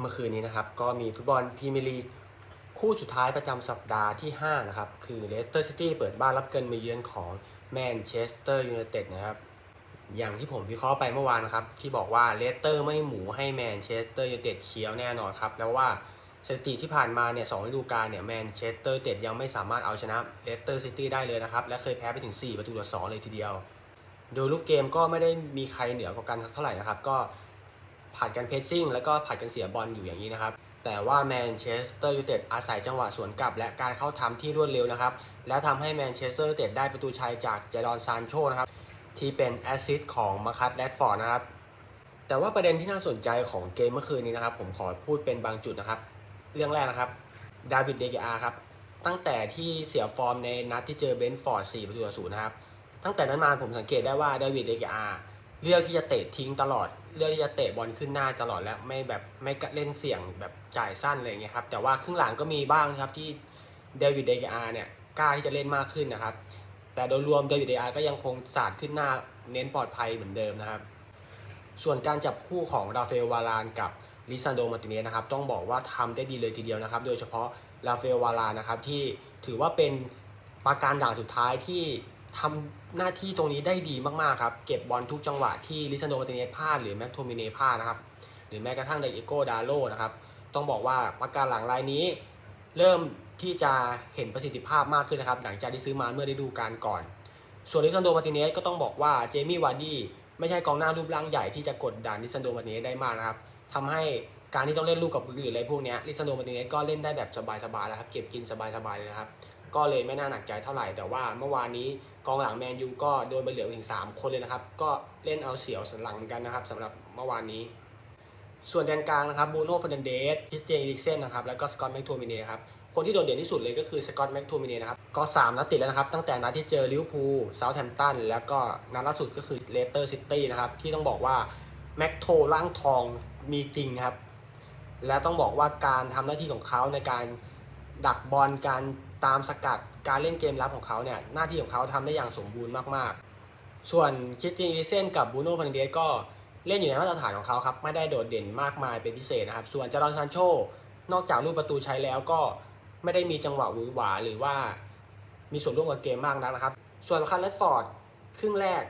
เมื่อคืนนี้นะครับก็มีฟุตบอลพรีเมียร์ลีกคู่สุดท้ายประจำสัปดาห์ที่ 5 นะครับ คือเลสเตอร์ซิตี้เปิดบ้านรับเกินมาเยือนของแมนเชสเตอร์ยูไนเต็ดนะครับ อย่างที่ผมวิเคราะห์ไปเมื่อวานนะครับ ที่บอกว่าเลสเตอร์ไม่หมูให้แมนเชสเตอร์ยูไนเต็ดเคี้ยวแน่นอนครับ แล้วว่าสถิติที่ผ่านมาเนี่ยสองฤดูกาลเนี่ยแมนเชสเตอร์ยูไนเต็ดยังไม่สามารถเอาชนะเลสเตอร์ซิตี้ได้เลยนะครับ และเคยแพ้ไปถึง 4 ประตูต่อ2เลยทีเดียว โดยลูกเกมก็ไม่ได้มีใครเหนือกว่ากันเท่าไหร่นะครับ ก็ ผัดกันเพสซิ่งแล้วก็ผัดกันเสียบอลอยู่อย่างนี้นะครับ แต่ว่าแมนเชสเตอร์ยูไนเต็ดอาศัยจังหวะสวนกลับ และการเข้าทำที่รวดเร็วนะครับ แล้วทำให้แมนเชสเตอร์ยูไนเต็ดได้ประตูชัยจากเจดอนซานโชนะครับ ที่เป็นแอสซิสต์ของมาคัตแรดฟอร์ดนะครับ แต่ว่าประเด็นที่น่าสนใจของเกมเมื่อคืนนี้นะครับ ผมขอพูดเป็นบางจุดนะครับ เรื่องแรกนะครับดาวิดเดกอาครับตั้งแต่ที่เสียฟอร์มในนัดที่เจอเบนฟอร์ด4ประตูต่อศูนย์นะครับ ตั้งแต่นั้นมาผมสังเกตได้ว่าดาวิดเดกอา เลือกที่จะเตะทิ้งตลอด เลือกที่จะเตะบอลขึ้นหน้าตลอดและไม่แบบไม่เล่นเสี่ยงแบบจ่ายสั้นอะไรอย่างเงี้ยครับแต่ว่าครึ่งหลังก็มีบ้างครับที่เดวิดเดกอาเนี่ยกล้าที่จะเล่นมากขึ้นนะครับ แต่โดยรวมเดวิดเดอาก็ยังคงสาดขึ้นหน้าเน้นปลอดภัยเหมือนเดิมนะครับ ส่วนการจับคู่ของราฟาเอลวารานกับลิซานโดมาร์ติเนสนะครับต้องบอกว่าทำได้ดีเลยทีเดียวนะครับ โดยเฉพาะราฟาเอลวารานนะครับที่ถือว่าเป็นปราการด่านสุดท้ายที่ ทำหน้าที่ตรงนี้ได้ดีมากๆครับ เก็บบอลทุกจังหวะที่ลิซานโดมาติเนสพลาดหรือแม็กโทมิเนพลาดนะครับ หรือแม้กระทั่งไดเอโกดาโลนะครับ ต้องบอกว่าปราการหลังรายนี้ เริ่มที่จะเห็นประสิทธิภาพมากขึ้นนะครับ หลังจากที่ซื้อมาเมื่อฤดูกาลก่อน ส่วนลิซันโดมาติเนสก็ต้องบอกว่าเจมี่วาร์ดี้ไม่ใช่กองหน้ารูปร่างใหญ่ที่จะกดดันลิซันโดมาติเนสได้มากนะครับทำให้การที่ต้องเล่นลูกกับมือหรืออะไรพวกนี้ลิซันโดมาติเนสก็เล่นได้แบบสบายๆแล้วครับ เก็บกินสบายๆเลยนะครับ ก็เลยไม่น่าหนักใจเท่าไหร่ แต่ว่าเมื่อวานนี้กองหลังแมนยูก็โดนไปเหลือถึง 3 คนเลยนะครับ ก็เล่นเอาเสียวสันหลังเหมือนกันนะครับสำหรับเมื่อวานนี้ ส่วนแดนกลางนะครับบูโน่ฟ r นันเดสคริสเตียนอีริกเซนนะครับแล้วก็สกอตแม็กโทมิเน่ครับคนที่โดดเด่นที่สุดเลยก็คือสกอตแม็กโทมิเน่นะครับก็3นัดติดแล้วนะครับตั้งแต่นัดที่เจอลิเวอร์พูลเซาท์แฮมป์ตันแล้วก็นัดล่าสุดก็คือเลสเตอร์ซิตี้นะครับที่ต้องบอกว่าแม็กโทร่างทองมีจริงครับและต้องบอกว่าการทำหน้าที่ของเขาในการ ดักบอลการตามสกัดการเล่นเกมรับของเขาเนี่ยหน้าที่ของเขาทำได้อย่างสมบูรณ์มากๆ ส่วนคิสตียนอีเซนกับบูโน่ฟ r นันเดสก็เล่นอยู่ในมาตรฐานของเขาครับไม่ได้โดดเด่นมากมายเป็นพิเศษนะครับ ส่วนจารอนซานโช นอกจากลูกประตูใช้แล้วก็ไม่ได้มีจังหวะหวือหวาหรือว่ามีส่วนร่วมกับเกมมากนักนะครับ ส่วนคันเลสฟอร์ดครึ่งแรก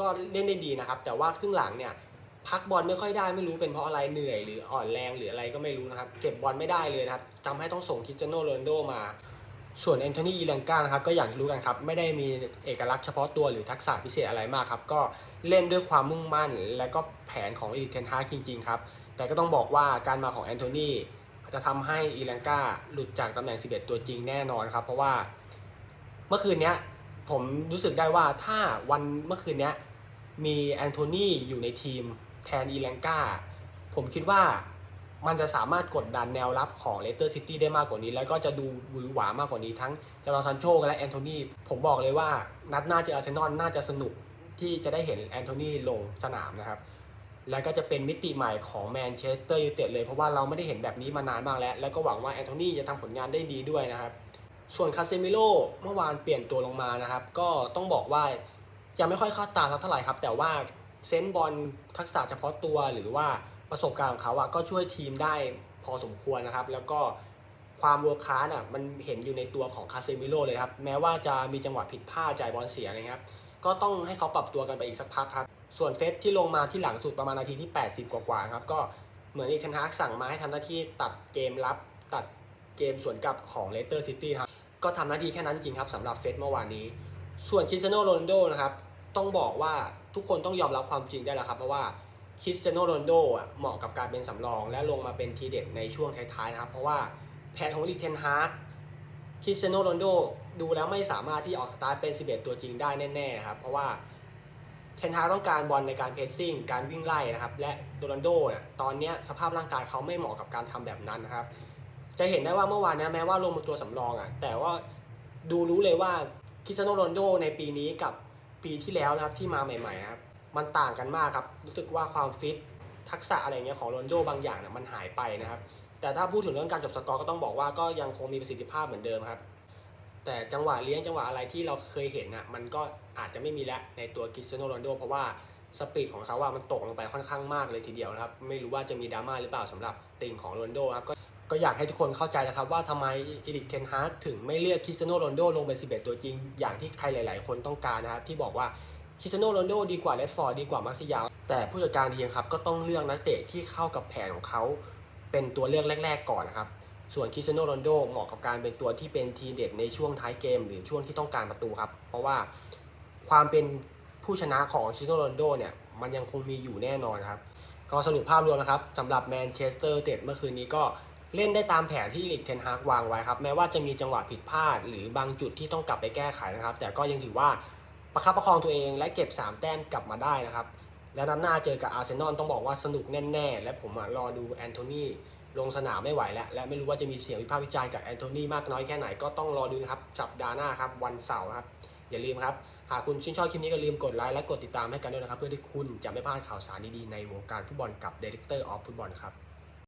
ก็เล่นได้ดีนะครับ แต่ว่าครึ่งหลังเนี่ย พักบอลไม่ค่อยได้ไม่รู้เป็นเพราะอะไรเหนื่อยหรืออ่อนแรงหรืออะไรก็ไม่รู้นะครับ เก็บบอลไม่ได้เลยนะครับทำให้ต้องส่งคิสเตียโนโรนโดมาส่วนแอนโทนีอีลังกานะครับก็อย่างที่รู้กันครับ ไม่ได้มีเอกลักษณ์เฉพาะตัวหรือทักษะพิเศษอะไรมากครับ ก็เล่นด้วยความมุ่งมั่น และก็แผนของอีริเทนฮาจริง ๆ ครับ แต่ก็ต้องบอกว่าการมาของแอนโทนีจะทำให้อีลังกาหลุดจากตำแหน่ง 11 ตัวจริงแน่นอนครับ เพราะว่าเมื่อคืนนี้ผมรู้สึกได้ว่าถ้าวันเมื่อคืนนี้มีแอนโทนีอยู่ในทีม แทนอีลังกาผมคิดว่ามันจะสามารถกดดันแนวรับของเลสเตอร์ซิตี้ได้มากกว่านี้ แล้วก็จะดูหวือหวามากกว่านี้ทั้งจารอนซันโชและแอนโทนีผมบอกเลยว่านัดหน้าเจออาร์เซนอลน่าจะสนุกที่จะได้เห็นแอนโทนีลงสนามนะครับแล้วก็จะเป็นมิติใหม่ของแมนเชสเตอร์ยูไนเต็ดเลย เพราะว่าเราไม่ได้เห็นแบบนี้มานานมากแล้ว แล้วก็หวังว่าแอนโทนีจะทำผลงานได้ดีด้วยนะครับ ส่วนคาเซมิโลเมื่อวานเปลี่ยนตัวลงมานะครับ ก็ต้องบอกว่ายังไม่ค่อยเข้าตาสักเท่าไหร่ครับ แต่ว่า เซนบอลทักษะเฉพาะตัวหรือว่าประสบการณ์ของเขาอะก็ช่วยทีมได้พอสมควรนะครับ แล้วก็ความเวิร์คคาสอะมันเห็นอยู่ในตัวของคาเซมิโลเลยครับ แม้ว่าจะมีจังหวะผิดพลาดจ่ายบอลเสียนะครับ ก็ต้องให้เขาปรับตัวกันไปอีกสักพักครับ ส่วนเฟสที่ลงมาที่หลังสุดประมาณนาทีที่ 80 กว่าๆครับ ก็เหมือนอีกทันฮากสั่งมาให้ทำหน้าที่ตัดเกมรับตัดเกมสวนกลับของเลสเตอร์ซิตี้ครับ ก็ทำหน้าที่แค่นั้นจริงครับสำหรับเฟสเมื่อวานนี้ ส่วนคริสเตียโนโรนลโดนะครับต้องบอกว่า ทุกคนต้องยอมรับความจริงได้แล้วครับ เพราะว่าคริสเตียโนโรนโดอะเหมาะกับการเป็นสำรอง และลงมาเป็นทีเด็ดในช่วงท้ายๆนะครับ เพราะว่าแผนของลีกเทนฮากคริสเตียโนโรนโดดูแล้วไม่สามารถที่ออกสตาร์ทเป็น 11 ตัวจริงได้แน่ๆนะครับ เพราะว่าเทนฮาต้องการบอลในการเพสซิ่ง การวิ่งไล่นะครับ และโดนัลโดเนี่ยตอนนี้สภาพร่างกายเขาไม่เหมาะกับการทำแบบนั้นนะครับ จะเห็นได้ว่าเมื่อวานนี้แม้ว่าลงเป็นตัวสำรองอะแต่ว่าดูรู้เลยว่าคริสเตียโนโรนโดในปีนี้กับ ปีที่แล้วนะครับที่มาใหม่ๆนะครับมันต่างกันมากครับรู้สึกว่าความฟิตทักษะอะไรเงี้ยของโรนโดบางอย่างเนี่ยมันหายไปนะครับ แต่ถ้าพูดถึงเรื่องการจบสกอร์ก็ต้องบอกว่าก็ยังคงมีประสิทธิภาพเหมือนเดิมครับ แต่จังหวะเลี้ยงจังหวะอะไรที่เราเคยเห็นอะมันก็อาจจะไม่มีแล้วในตัวคริสโนโรนโดเพราะว่าสปีดของเขาว่ามันตกลงไปค่อนข้างมากเลยทีเดียวนะครับ ไม่รู้ว่าจะมีดราม่าหรือเปล่าสำหรับติ่งของโรนโดครับ ก็อยากให้ทุกคนเข้าใจนะครับว่าทำไมอีริกเทนฮากถึงไม่เลือกคริสเตียโนโรนโดลงเป็น 11 ตัวจริง อย่างที่ใครหลาย ๆ คนต้องการนะครับ ที่บอกว่าคริสเตียโนโรนโดดีกว่าเลดฟอร์ดดีกว่ามาร์ซิยาลแต่ผู้จัดการทีมครับก็ต้องเลือกนักเตะที่เข้ากับแผนของเขาเป็นตัวเลือกแรก ๆ ก่อนนะครับส่วนคริสเตียโนโรนโดเหมาะกับการเป็นตัวที่เป็นทีเด็ดในช่วงท้ายเกม หรือช่วงที่ต้องการประตูครับ เพราะว่าความเป็นผู้ชนะของคริสเตียโนโรนโดเนี่ยมันยังคงมีอยู่แน่นอนครับก็สรุปภาพรวมนะครับสำหรับแมนเชสเตอร์ยูไนเต็ดเมื่อคืนนี้ก็ เล่นได้ตามแผนที่ลิกเทนฮากวางไว้ครับแม้ว่าจะมีจังหวะผิดพลาด หรือบางจุดที่ต้องกลับไปแก้ไขนะครับ แต่ก็ยังถือว่าประคับประคองตัวเองและเก็บ 3 แต้มกลับมาได้นะครับ แล้วนัดหน้าเจอกับอาร์เซนอลต้องบอกว่าสนุกแน่ ๆ และผมรอดูแอนโทนีลงสนามไม่ไหวแล้ว และไม่รู้ว่าจะมีเสียงวิพากษ์วิจารณ์กับแอนโทนีมากน้อยแค่ไหนก็ต้องรอดูนะครับสัปดาห์หน้าครับวันเสาร์ครับอย่าลืมครับ หากคุณชื่นชอบคลิปนี้ก็ลืมกดไลค์และกดติดตามให้กันด้วยนะครับ เพื่อที่คุณจะไม่พลาดข่าวสารดีๆในวงการฟุตบอลกับ Director of Football ครับ